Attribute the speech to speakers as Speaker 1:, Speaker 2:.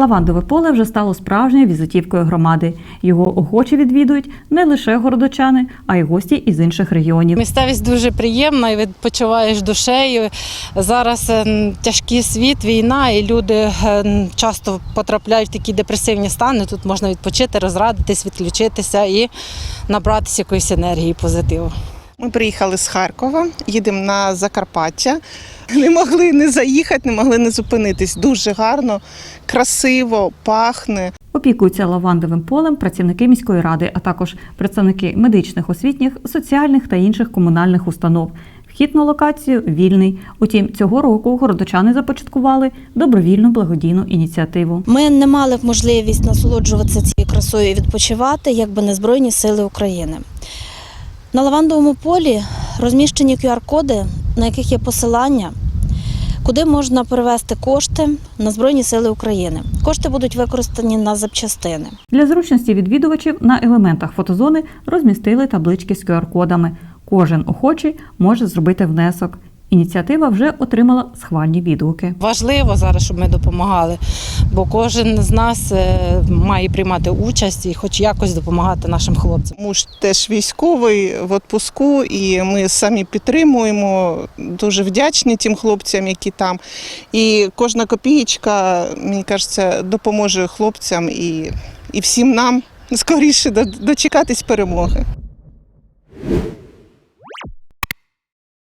Speaker 1: Лавандове поле вже стало справжньою візитівкою громади. Його охоче відвідують не лише городочани, а й гості із інших регіонів.
Speaker 2: Місцевість дуже приємна і відпочиваєш душею. Зараз е, тяжкий світ, війна, і люди е, часто потрапляють в такі депресивні стани. Тут можна відпочити, розрадитись, відключитися і набратися якоїсь енергії, позитиву.
Speaker 3: Ми приїхали з Харкова, їдемо на Закарпаття. Не могли не заїхати, не могли не зупинитись. Дуже гарно, красиво, пахне.
Speaker 1: Опікуються лавандовим полем працівники міської ради, а також представники медичних, освітніх, соціальних та інших комунальних установ. Вхід на локацію вільний. Утім, цього року городочани започаткували добровільну благодійну ініціативу.
Speaker 4: Ми не мали б можливість насолоджуватися цією красою і відпочивати, якби не Збройні Сили України. На лавандовому полі розміщені QR-коди, на яких є посилання, куди можна перевести кошти на Збройні Сили України. Кошти будуть використані на запчастини.
Speaker 1: Для зручності відвідувачів на елементах фотозони розмістили таблички з QR-кодами. Кожен охочий може зробити внесок. Ініціатива вже отримала схвальні відгуки.
Speaker 2: Важливо зараз, щоб ми допомагали, бо кожен з нас е, має приймати участь і хоч якось допомагати нашим хлопцям.
Speaker 3: Муж теж військовий в відпуску, і ми самі підтримуємо. Дуже вдячні тим хлопцям, які там. І кожна копієчка, мені кажеться, допоможе хлопцям і, і всім нам скоріше дочекатись перемоги.